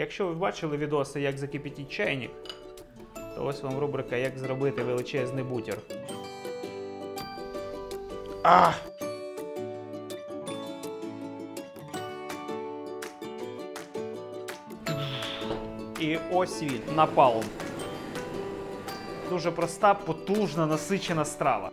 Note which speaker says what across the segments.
Speaker 1: Якщо ви бачили відоси, як закипятіть чайник, то ось вам рубрика Як зробити величезний бутер. А! І ось він, напалм. Дуже проста, потужна, насичена страва.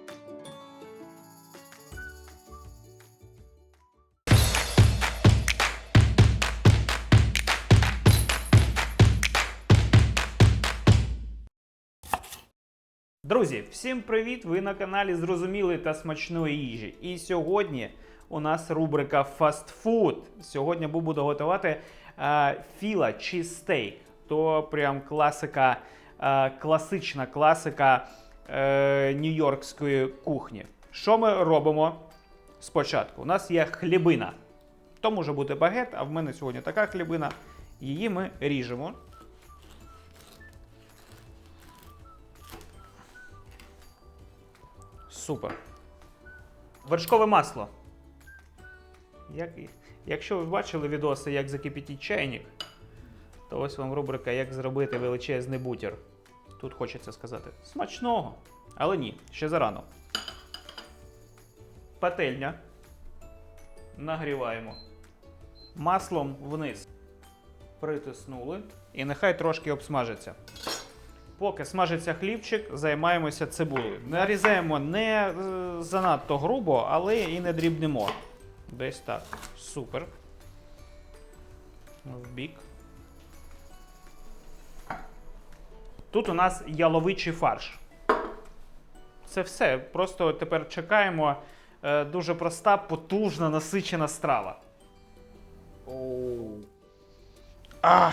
Speaker 1: Друзі, всім привіт! Ви на каналі Зрозумілої та смачної їжі. І сьогодні у нас рубрика фастфуд. Сьогодні буду готувати е, філа чизстейк. То прям класика, е, класична класика е, нью-йоркської кухні. Що ми робимо спочатку? У нас є хлібина. То може бути багет, а в мене сьогодні така хлібина. Її ми ріжемо. Супер. Вершкове масло. Як, якщо ви бачили відоси, як закипятіть чайник, то ось вам рубрика Як зробити величезний бутер. Тут хочеться сказати смачного. Але ні, ще зарано. Пательня. Нагріваємо. Маслом вниз. Притиснули. І нехай трошки обсмажиться. Поки смажиться хлібчик, займаємося цибулею. Нарізаємо не е, занадто грубо, але і не дрібнемо. Десь так. Супер. В бік. Тут у нас яловичий фарш. Це все. Просто тепер чекаємо. Е, Дуже проста, потужна, насичена страва. А,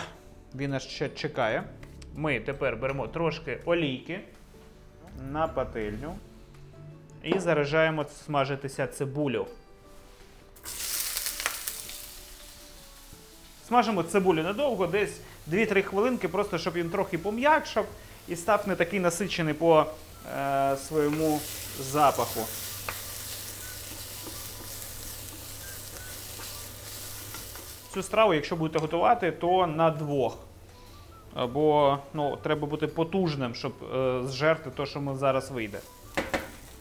Speaker 1: він аж ще чекає. Ми тепер беремо трошки олійки на пательню і заряджаємо смажитися цибулю. Смажимо цибулю недовго, десь 2-3 хвилинки, просто щоб він трохи пом'якшав і став не такий насичений по е, своєму запаху. Цю страву, якщо будете готувати, то на двох. Бо ну, треба бути потужним, щоб е, зжерти те, що ми зараз вийде.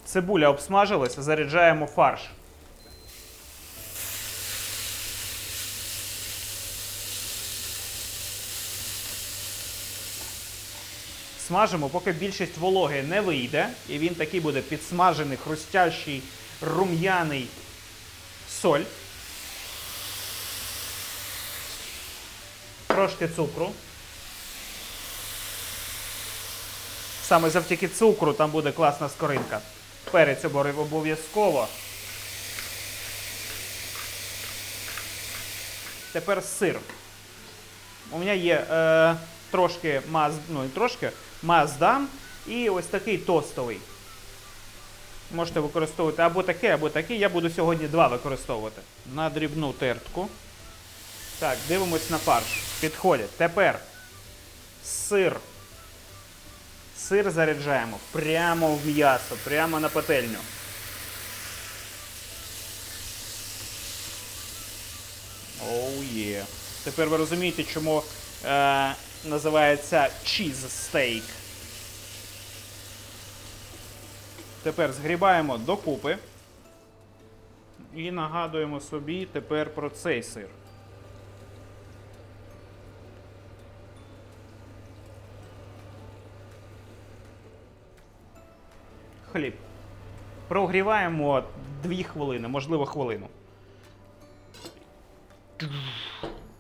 Speaker 1: Цибуля обсмажилася, заряджаємо фарш. Смажимо, поки більшість вологи не вийде, і він такий буде підсмажений, хрустящий, рум'яний соль. Трошки цукру. Саме завдяки цукру там буде класна скоринка. Перець оборив обов'язково. Тепер сир. У мене є е, трошки маз, ну, трошки маздам і ось такий тостовий. Можете використовувати або такий, або такий. Я буду сьогодні два використовувати. На дрібну тертку. Так, дивимось на фарш. Підходять. Тепер сир. Сир заряджаємо прямо в м'ясо, прямо на пательню. Оу є. Тепер ви розумієте, чому е, називається cheese steak. Тепер згрібаємо докупи. І нагадуємо собі тепер про цей сир. Хліб. Прогріваємо 2 хвилини, можливо, хвилину.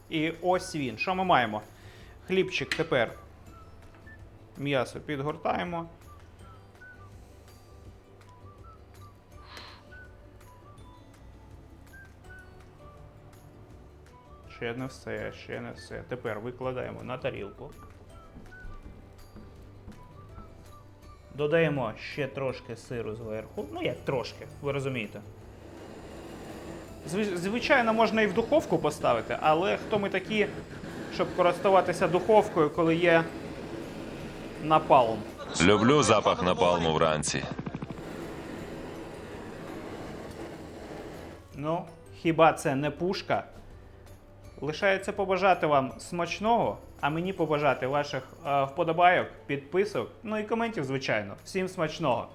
Speaker 1: І ось він. Що ми маємо? Хлібчик тепер м'ясо підгортаємо. Ще не все, ще не все. Тепер викладаємо на тарілку. Додаємо ще трошки сиру зверху. Ну як трошки, ви розумієте. Звичайно, можна і в духовку поставити, але хто ми такі, щоб користуватися духовкою, коли є напалм?
Speaker 2: Люблю запах напалму вранці.
Speaker 1: Ну, хіба це не пушка? Лишається побажати вам смачного, а мені побажати ваших е, вподобайок, підписок, ну і коментів, звичайно. Всім смачного!